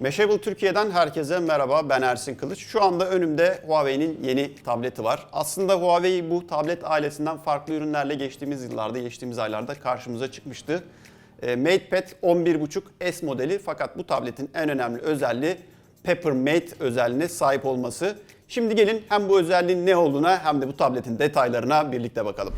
Mashable Türkiye'den herkese merhaba. Ben Ersin Kılıç. Şu anda önümde Huawei'nin yeni tableti var. Aslında Huawei bu tablet ailesinden farklı ürünlerle geçtiğimiz yıllarda, geçtiğimiz aylarda karşımıza çıkmıştı. E, MatePad 11.5 S modeli fakat bu tabletin en önemli özelliği Peppermate özelliğine sahip olması. Şimdi gelin hem bu özelliğin ne olduğuna hem de bu tabletin detaylarına birlikte bakalım.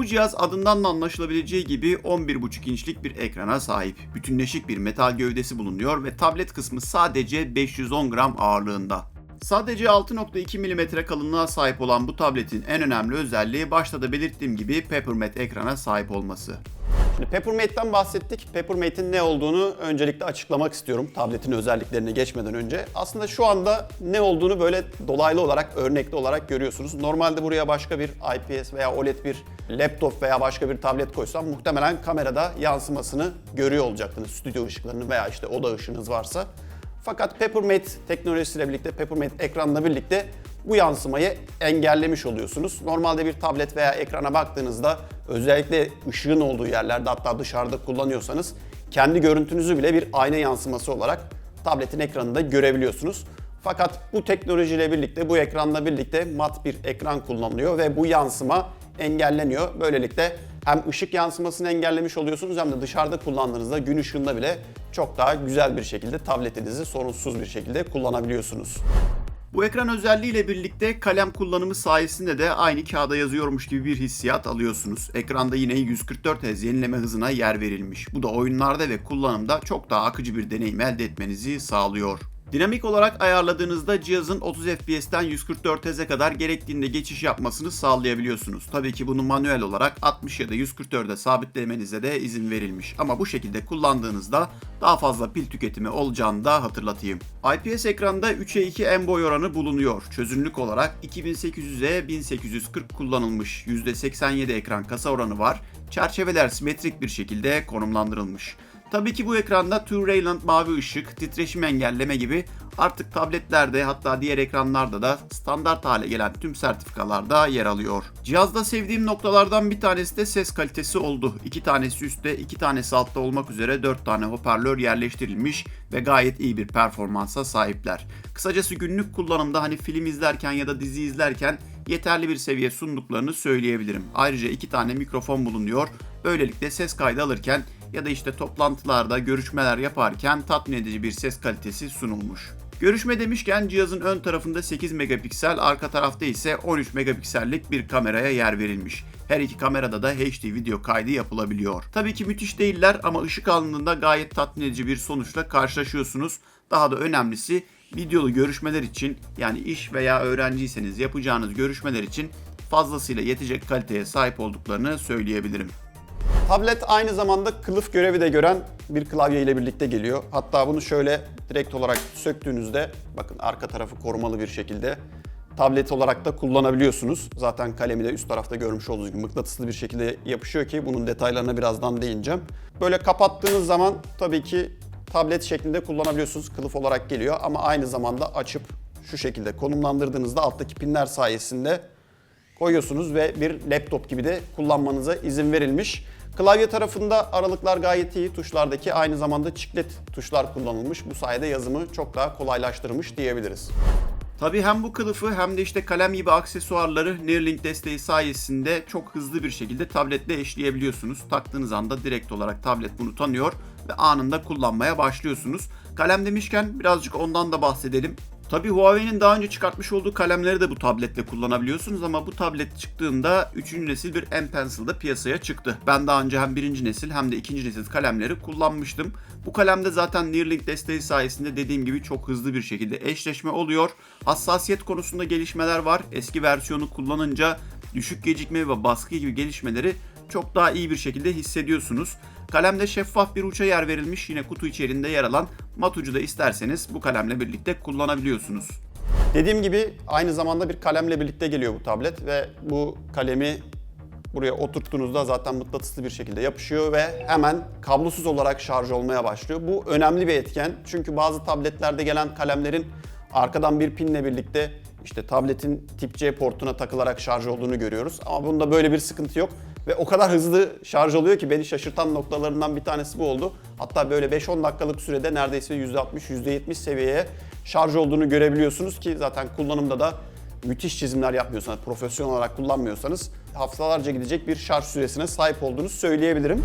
Bu cihaz adından da anlaşılabileceği gibi 11.5 inçlik bir ekrana sahip. Bütünleşik bir metal gövdesi bulunuyor ve tablet kısmı sadece 510 gram ağırlığında. Sadece 6.2 mm kalınlığa sahip olan bu tabletin en önemli özelliği başta da belirttiğim gibi Peppermate ekrana sahip olması. Şimdi Peppermate'den bahsettik. Peppermate'in ne olduğunu öncelikle açıklamak istiyorum tabletin özelliklerine geçmeden önce. Aslında şu anda ne olduğunu böyle dolaylı olarak, örnekli olarak görüyorsunuz. Normalde buraya başka bir IPS veya OLED bir laptop veya başka bir tablet koysam muhtemelen kamerada yansımasını görüyor olacaktınız. Stüdyo ışıklarını veya işte oda ışığınız varsa. Fakat Peppermate teknolojisiyle birlikte, Peppermate ekranla birlikte bu yansımayı engellemiş oluyorsunuz. Normalde bir tablet veya ekrana baktığınızda özellikle ışığın olduğu yerlerde hatta dışarıda kullanıyorsanız kendi görüntünüzü bile bir ayna yansıması olarak tabletin ekranında görebiliyorsunuz. Fakat bu teknolojiyle birlikte, bu ekranla birlikte mat bir ekran kullanılıyor ve bu yansıma engelleniyor. Böylelikle hem ışık yansımasını engellemiş oluyorsunuz hem de dışarıda kullandığınızda gün ışığında bile çok daha güzel bir şekilde tabletinizi sorunsuz bir şekilde kullanabiliyorsunuz. Bu ekran özelliğiyle birlikte kalem kullanımı sayesinde de aynı kağıda yazıyormuş gibi bir hissiyat alıyorsunuz. Ekranda yine 144 Hz yenileme hızına yer verilmiş. Bu da oyunlarda ve kullanımda çok daha akıcı bir deneyim elde etmenizi sağlıyor. Dinamik olarak ayarladığınızda cihazın 30 FPS'ten 144 Hz'e kadar gerektiğinde geçiş yapmasını sağlayabiliyorsunuz. Tabii ki bunu manuel olarak 60 ya da 144'e sabitlemenize de izin verilmiş. Ama bu şekilde kullandığınızda daha fazla pil tüketimi olacağını da hatırlatayım. IPS ekranda 3'e 2 en boy oranı bulunuyor. Çözünürlük olarak 2800'e 1840 kullanılmış. %87 ekran kasa oranı var. Çerçeveler simetrik bir şekilde konumlandırılmış. Tabii ki bu ekranda True Rayland mavi ışık, titreşim engelleme gibi artık tabletlerde hatta diğer ekranlarda da standart hale gelen tüm sertifikalarda yer alıyor. Cihazda sevdiğim noktalardan bir tanesi de ses kalitesi oldu. İki tanesi üstte, iki tanesi altta olmak üzere dört tane hoparlör yerleştirilmiş ve gayet iyi bir performansa sahipler. Kısacası günlük kullanımda hani film izlerken ya da dizi izlerken yeterli bir seviye sunduklarını söyleyebilirim. Ayrıca iki tane mikrofon bulunuyor. Böylelikle ses kaydı alırken ya da işte toplantılarda görüşmeler yaparken tatmin edici bir ses kalitesi sunulmuş. Görüşme demişken cihazın ön tarafında 8 megapiksel, arka tarafta ise 13 megapiksellik bir kameraya yer verilmiş. Her iki kamerada da HD video kaydı yapılabiliyor. Tabii ki müthiş değiller ama ışık alındığında gayet tatmin edici bir sonuçla karşılaşıyorsunuz. Daha da önemlisi videolu görüşmeler için yani iş veya öğrenciyseniz yapacağınız görüşmeler için fazlasıyla yetecek kaliteye sahip olduklarını söyleyebilirim. Tablet aynı zamanda kılıf görevi de gören bir klavye ile birlikte geliyor. Hatta bunu şöyle direkt olarak söktüğünüzde bakın arka tarafı korumalı bir şekilde tablet olarak da kullanabiliyorsunuz. Zaten kalemi de üst tarafta görmüş olduğunuz gibi mıknatıslı bir şekilde yapışıyor ki bunun detaylarına birazdan değineceğim. Böyle kapattığınız zaman tabii ki tablet şeklinde kullanabiliyorsunuz. Kılıf olarak geliyor ama aynı zamanda açıp şu şekilde konumlandırdığınızda alttaki pinler sayesinde koyuyorsunuz ve bir laptop gibi de kullanmanıza izin verilmiş. Klavye tarafında aralıklar gayet iyi. Tuşlardaki aynı zamanda çiklet tuşlar kullanılmış. Bu sayede yazımı çok daha kolaylaştırmış diyebiliriz. Tabii hem bu kılıfı hem de işte kalem gibi aksesuarları Neuralink desteği sayesinde çok hızlı bir şekilde tabletle eşleyebiliyorsunuz. Taktığınız anda direkt olarak tablet bunu tanıyor ve anında kullanmaya başlıyorsunuz. Kalem demişken birazcık ondan da bahsedelim. Tabii Huawei'nin daha önce çıkartmış olduğu kalemleri de bu tabletle kullanabiliyorsunuz ama bu tablet çıktığında 3. nesil bir M Pencil'da piyasaya çıktı. Ben daha önce hem 1. nesil hem de 2. nesil kalemleri kullanmıştım. Bu kalemde zaten Neuralink desteği sayesinde dediğim gibi çok hızlı bir şekilde eşleşme oluyor. Hassasiyet konusunda gelişmeler var. Eski versiyonu kullanınca düşük gecikme ve baskı gibi gelişmeleri çok daha iyi bir şekilde hissediyorsunuz. Kalemde şeffaf bir uça yer verilmiş yine kutu içerisinde yer alan mat ucu da isterseniz bu kalemle birlikte kullanabiliyorsunuz. Dediğim gibi aynı zamanda bir kalemle birlikte geliyor bu tablet ve bu kalemi buraya oturttuğunuzda zaten mıknatıslı bir şekilde yapışıyor ve hemen kablosuz olarak şarj olmaya başlıyor. Bu önemli bir etken çünkü bazı tabletlerde gelen kalemlerin arkadan bir pinle birlikte işte tabletin tip C portuna takılarak şarj olduğunu görüyoruz. Ama bunda böyle bir sıkıntı yok. Ve o kadar hızlı şarj oluyor ki beni şaşırtan noktalarından bir tanesi bu oldu. Hatta böyle 5-10 dakikalık sürede neredeyse %60-%70 seviyeye şarj olduğunu görebiliyorsunuz ki zaten kullanımda da müthiş çizimler yapmıyorsanız, profesyonel olarak kullanmıyorsanız haftalarca gidecek bir şarj süresine sahip olduğunu söyleyebilirim.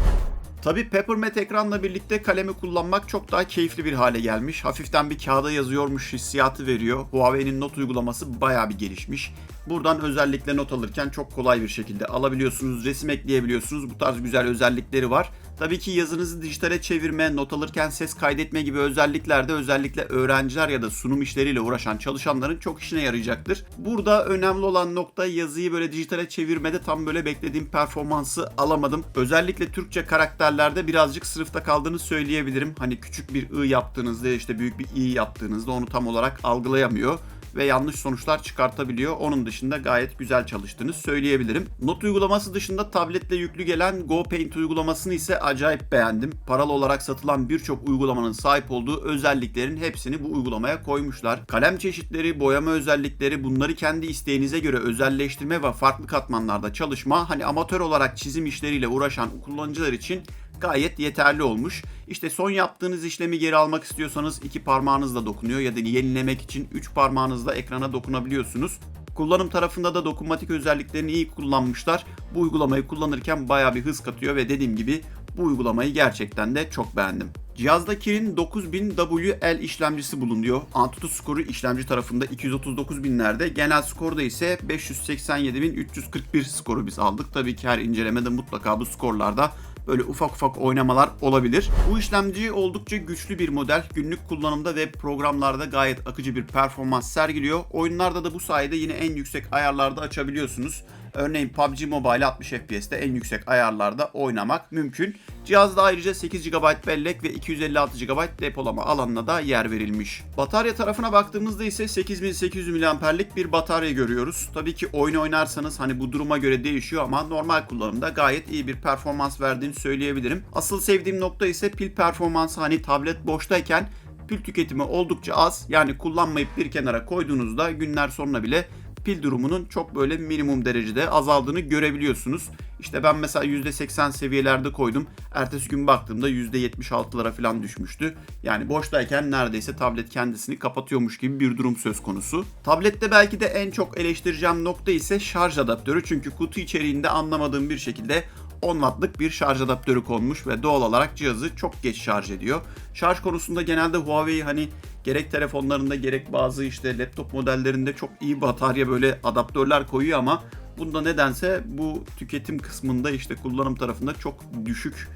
Tabi Peppermint ekranla birlikte kalemi kullanmak çok daha keyifli bir hale gelmiş. Hafiften bir kağıda yazıyormuş hissiyatı veriyor. Huawei'nin not uygulaması bayağı bir gelişmiş. Buradan özellikle not alırken çok kolay bir şekilde alabiliyorsunuz, resim ekleyebiliyorsunuz. Bu tarz güzel özellikleri var. Tabii ki yazınızı dijitale çevirme, not alırken ses kaydetme gibi özellikler de özellikle öğrenciler ya da sunum işleriyle uğraşan çalışanların çok işine yarayacaktır. Burada önemli olan nokta yazıyı böyle dijitale çevirmede tam böyle beklediğim performansı alamadım. Özellikle Türkçe karakterlerde birazcık sınıfta kaldığını söyleyebilirim. Hani küçük bir ı yaptığınızda işte büyük bir i yaptığınızda onu tam olarak algılayamıyor ve yanlış sonuçlar çıkartabiliyor. Onun dışında gayet güzel çalıştığını söyleyebilirim. Not uygulaması dışında tabletle yüklü gelen GoPaint uygulamasını ise acayip beğendim. Paralı olarak satılan birçok uygulamanın sahip olduğu özelliklerin hepsini bu uygulamaya koymuşlar. Kalem çeşitleri, boyama özellikleri bunları kendi isteğinize göre özelleştirme ve farklı katmanlarda çalışma hani amatör olarak çizim işleriyle uğraşan kullanıcılar için gayet yeterli olmuş. İşte son yaptığınız işlemi geri almak istiyorsanız iki parmağınızla dokunuyor ya da yenilemek için üç parmağınızla ekrana dokunabiliyorsunuz. Kullanım tarafında da dokunmatik özelliklerini iyi kullanmışlar. Bu uygulamayı kullanırken baya bir hız katıyor ve dediğim gibi bu uygulamayı gerçekten de çok beğendim. Cihazda Kirin 9000WL işlemcisi bulunuyor. Antutu skoru işlemci tarafında 239.000'lerde. Genel skorda ise 587.341 skoru biz aldık. Tabii ki her incelemede mutlaka bu skorlarda böyle ufak ufak oynamalar olabilir. Bu işlemci oldukça güçlü bir model. Günlük kullanımda ve programlarda gayet akıcı bir performans sergiliyor. Oyunlarda da bu sayede yine en yüksek ayarlarda açabiliyorsunuz. Örneğin PUBG Mobile 60 FPS'te en yüksek ayarlarda oynamak mümkün. Cihazda ayrıca 8 GB bellek ve 256 GB depolama alanına da yer verilmiş. Batarya tarafına baktığımızda ise 8800 mAh'lik bir batarya görüyoruz. Tabii ki oyun oynarsanız hani bu duruma göre değişiyor ama normal kullanımda gayet iyi bir performans verdiğini söyleyebilirim. Asıl sevdiğim nokta ise pil performansı hani tablet boştayken pil tüketimi oldukça az. Yani kullanmayıp bir kenara koyduğunuzda günler sonra bile pil durumunun çok böyle minimum derecede azaldığını görebiliyorsunuz. İşte ben mesela %80 seviyelerde koydum. Ertesi gün baktığımda %76'lara falan düşmüştü. Yani boştayken neredeyse tablet kendisini kapatıyormuş gibi bir durum söz konusu. Tablette belki de en çok eleştireceğim nokta ise şarj adaptörü. Çünkü kutu içeriğinde anlamadığım bir şekilde 10 wattlık bir şarj adaptörü konmuş ve doğal olarak cihazı çok geç şarj ediyor. Şarj konusunda genelde Huawei hani gerek telefonlarında gerek bazı işte laptop modellerinde çok iyi batarya böyle adaptörler koyuyor ama bunda nedense bu tüketim kısmında işte kullanım tarafında çok düşük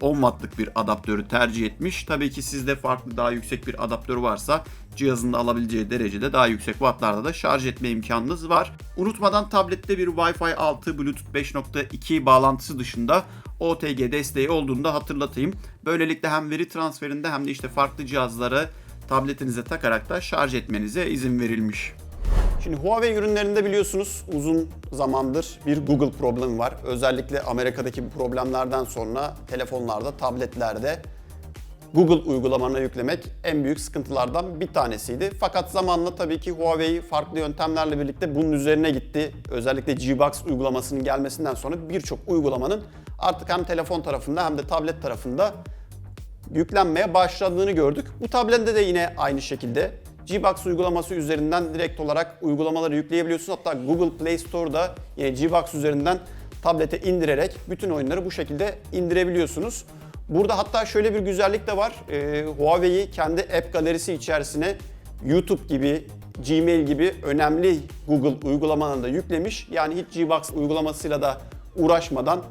10 wattlık bir adaptörü tercih etmiş. Tabii ki sizde farklı daha yüksek bir adaptör varsa cihazında alabileceği derecede daha yüksek wattlarda da şarj etme imkanınız var. Unutmadan tablette bir Wi-Fi 6 Bluetooth 5.2 bağlantısı dışında OTG desteği olduğunu da hatırlatayım. Böylelikle hem veri transferinde hem de işte farklı cihazları tabletinize takarak da şarj etmenize izin verilmiş. Şimdi Huawei ürünlerinde biliyorsunuz uzun zamandır bir Google problemi var. Özellikle Amerika'daki bu problemlerden sonra telefonlarda, tabletlerde Google uygulamalarına yüklemek en büyük sıkıntılardan bir tanesiydi. Fakat zamanla tabii ki Huawei farklı yöntemlerle birlikte bunun üzerine gitti. Özellikle Gbox uygulamasının gelmesinden sonra birçok uygulamanın artık hem telefon tarafında hem de tablet tarafında yüklenmeye başladığını gördük. Bu tablette de yine aynı şekilde Gbox uygulaması üzerinden direkt olarak uygulamaları yükleyebiliyorsunuz. Hatta Google Play Store'da yine Gbox üzerinden tablete indirerek bütün oyunları bu şekilde indirebiliyorsunuz. Burada hatta şöyle bir güzellik de var. Ee, Huawei kendi app galerisi içerisine YouTube gibi, Gmail gibi önemli Google uygulamalarını da yüklemiş. Yani hiç Gbox uygulamasıyla da uğraşmadan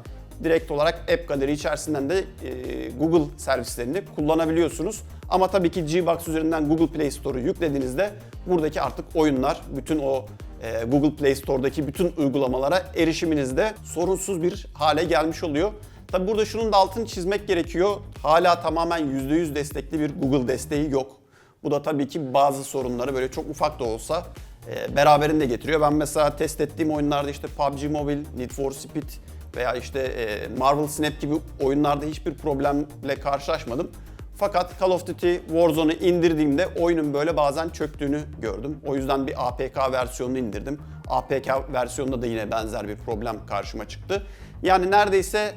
direkt olarak App Gallery içerisinden de e, Google servislerini kullanabiliyorsunuz. Ama tabii ki Gbox üzerinden Google Play Store'u yüklediğinizde buradaki artık oyunlar, bütün o e, Google Play Store'daki bütün uygulamalara erişiminiz de sorunsuz bir hale gelmiş oluyor. Tabii burada şunun da altını çizmek gerekiyor. Hala tamamen %100 destekli bir Google desteği yok. Bu da tabii ki bazı sorunları böyle çok ufak da olsa e, beraberinde getiriyor. Ben mesela test ettiğim oyunlarda işte PUBG Mobile, Need for Speed veya işte e, Marvel Snap gibi oyunlarda hiçbir problemle karşılaşmadım. Fakat Call of Duty Warzone'u indirdiğimde oyunun böyle bazen çöktüğünü gördüm. O yüzden bir APK versiyonunu indirdim. APK versiyonunda da yine benzer bir problem karşıma çıktı. Yani neredeyse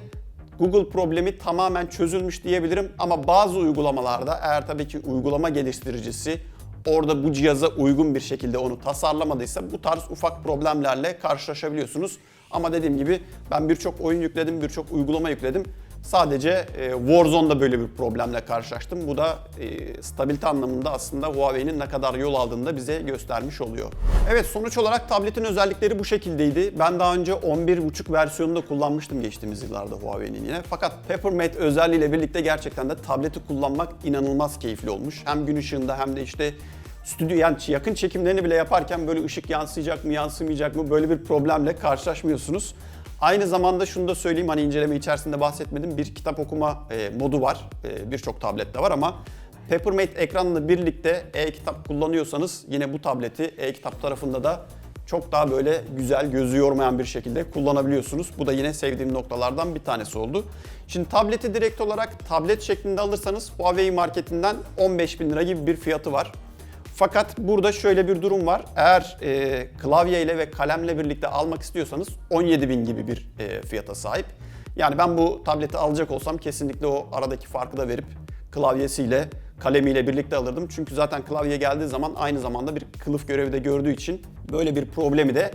Google problemi tamamen çözülmüş diyebilirim ama bazı uygulamalarda eğer tabii ki uygulama geliştiricisi orada bu cihaza uygun bir şekilde onu tasarlamadıysa bu tarz ufak problemlerle karşılaşabiliyorsunuz. Ama dediğim gibi ben birçok oyun yükledim, birçok uygulama yükledim. Sadece e, Warzone'da böyle bir problemle karşılaştım. Bu da e, stabilite anlamında aslında Huawei'nin ne kadar yol aldığını da bize göstermiş oluyor. Evet sonuç olarak tabletin özellikleri bu şekildeydi. Ben daha önce 11.5 versiyonunda kullanmıştım geçtiğimiz yıllarda Huawei'nin yine. Fakat Peppermate özelliğiyle birlikte gerçekten de tableti kullanmak inanılmaz keyifli olmuş. Hem gün ışığında hem de işte stüdyo yani yakın çekimlerini bile yaparken böyle ışık yansıyacak mı yansımayacak mı böyle bir problemle karşılaşmıyorsunuz. Aynı zamanda şunu da söyleyeyim hani inceleme içerisinde bahsetmedim bir kitap okuma e, modu var E, birçok tablette var ama Peppermate ekranla birlikte e-kitap kullanıyorsanız yine bu tableti e-kitap tarafında da çok daha böyle güzel, gözü yormayan bir şekilde kullanabiliyorsunuz. Bu da yine sevdiğim noktalardan bir tanesi oldu. Şimdi tableti direkt olarak tablet şeklinde alırsanız Huawei marketinden 15 bin lira gibi bir fiyatı var. Fakat burada şöyle bir durum var. Eğer e, klavye ile ve kalemle birlikte almak istiyorsanız 17 bin gibi bir e, fiyata sahip. Yani ben bu tableti alacak olsam kesinlikle o aradaki farkı da verip klavyesiyle, kalemiyle birlikte alırdım. Çünkü zaten klavye geldiği zaman aynı zamanda bir kılıf görevi de gördüğü için böyle bir problemi de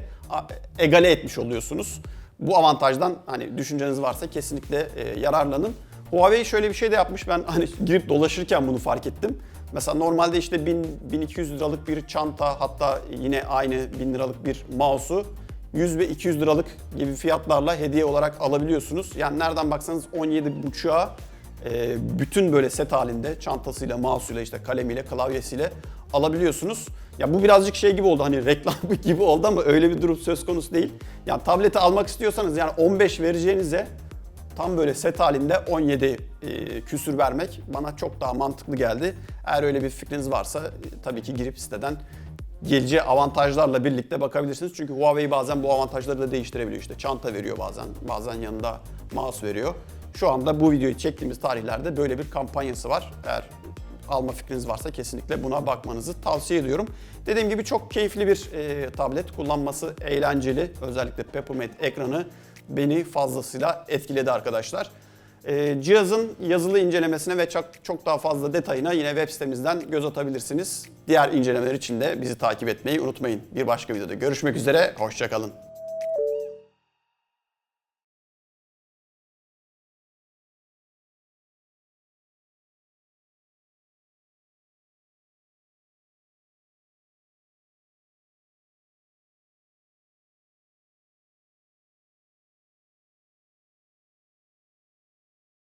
egale etmiş oluyorsunuz. Bu avantajdan hani düşünceniz varsa kesinlikle e, yararlanın. Huawei şöyle bir şey de yapmış. Ben hani girip dolaşırken bunu fark ettim. Mesela normalde işte 1000 1200 liralık bir çanta hatta yine aynı 1000 liralık bir mouse'u 100 ve 200 liralık gibi fiyatlarla hediye olarak alabiliyorsunuz. Yani nereden baksanız 17.5'a e, bütün böyle set halinde çantasıyla, mouse'uyla işte kalemiyle, klavyesiyle alabiliyorsunuz. Ya bu birazcık şey gibi oldu hani reklam gibi oldu ama öyle bir durum söz konusu değil. Yani tableti almak istiyorsanız yani 15 vereceğinize tam böyle set halinde 17 e, küsür vermek bana çok daha mantıklı geldi. Eğer öyle bir fikriniz varsa e, tabii ki girip siteden geleceği avantajlarla birlikte bakabilirsiniz. Çünkü Huawei bazen bu avantajları da değiştirebiliyor. İşte çanta veriyor bazen, bazen yanında mouse veriyor. Şu anda bu videoyu çektiğimiz tarihlerde böyle bir kampanyası var. Eğer alma fikriniz varsa kesinlikle buna bakmanızı tavsiye ediyorum. Dediğim gibi çok keyifli bir e, tablet. Kullanması eğlenceli. Özellikle Peppermate ekranı beni fazlasıyla etkiledi arkadaşlar. E, cihazın yazılı incelemesine ve çok, çok daha fazla detayına yine web sitemizden göz atabilirsiniz. Diğer incelemeler için de bizi takip etmeyi unutmayın. Bir başka videoda görüşmek üzere, hoşçakalın.